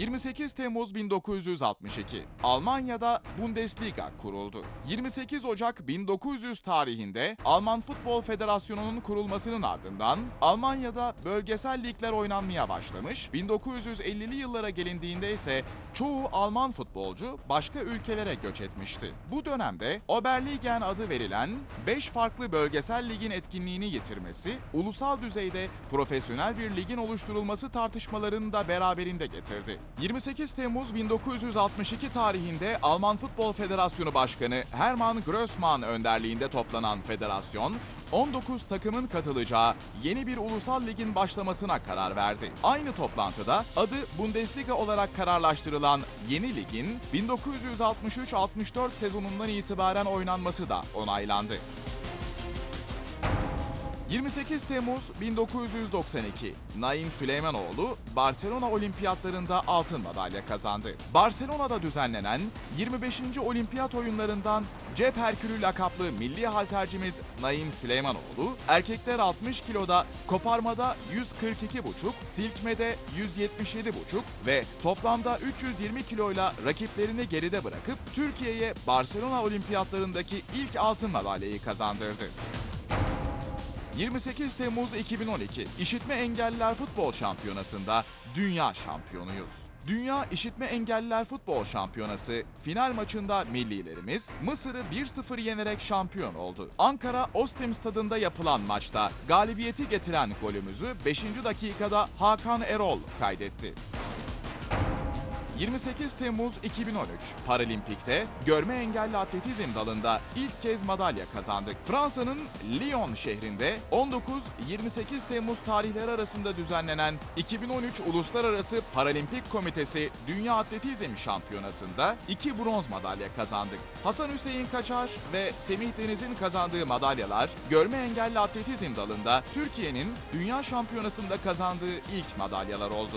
28 Temmuz 1962 Almanya'da Bundesliga kuruldu. 28 Ocak 1900 tarihinde Alman Futbol Federasyonu'nun kurulmasının ardından Almanya'da bölgesel ligler oynanmaya başlamış. 1950'li yıllara gelindiğinde ise çoğu Alman futbolcu başka ülkelere göç etmişti. Bu dönemde Oberligen adı verilen 5 farklı bölgesel ligin etkinliğini yitirmesi, ulusal düzeyde profesyonel bir ligin oluşturulması tartışmalarını da beraberinde getirdi. 28 Temmuz 1962 tarihinde Alman Futbol Federasyonu Başkanı Hermann Grossmann önderliğinde toplanan federasyon, 19 takımın katılacağı yeni bir ulusal ligin başlamasına karar verdi. Aynı toplantıda adı Bundesliga olarak kararlaştırılan yeni ligin 1963-64 sezonundan itibaren oynanması da onaylandı. 28 Temmuz 1992 Naim Süleymanoğlu Barcelona Olimpiyatlarında altın madalya kazandı. Barcelona'da düzenlenen 25. Olimpiyat oyunlarından Cep Herkülü lakaplı milli haltercimiz Naim Süleymanoğlu erkekler 60 kiloda koparmada 142,5, silkmede 177,5 ve toplamda 320 kiloyla rakiplerini geride bırakıp Türkiye'ye Barcelona Olimpiyatlarındaki ilk altın madalyayı kazandırdı. 28 Temmuz 2012 İşitme Engelliler Futbol Şampiyonası'nda dünya şampiyonuyuz. Dünya İşitme Engelliler Futbol Şampiyonası final maçında millilerimiz Mısır'ı 1-0 yenerek şampiyon oldu. Ankara Ostim stadında yapılan maçta galibiyeti getiren golümüzü 5. dakikada Hakan Erol kaydetti. 28 Temmuz 2013 Paralimpik'te görme engelli atletizm dalında ilk kez madalya kazandık. Fransa'nın Lyon şehrinde 19-28 Temmuz tarihleri arasında düzenlenen 2013 Uluslararası Paralimpik Komitesi Dünya Atletizm Şampiyonası'nda iki bronz madalya kazandık. Hasan Hüseyin Kaçar ve Semih Deniz'in kazandığı madalyalar görme engelli atletizm dalında Türkiye'nin dünya şampiyonasında kazandığı ilk madalyalar oldu.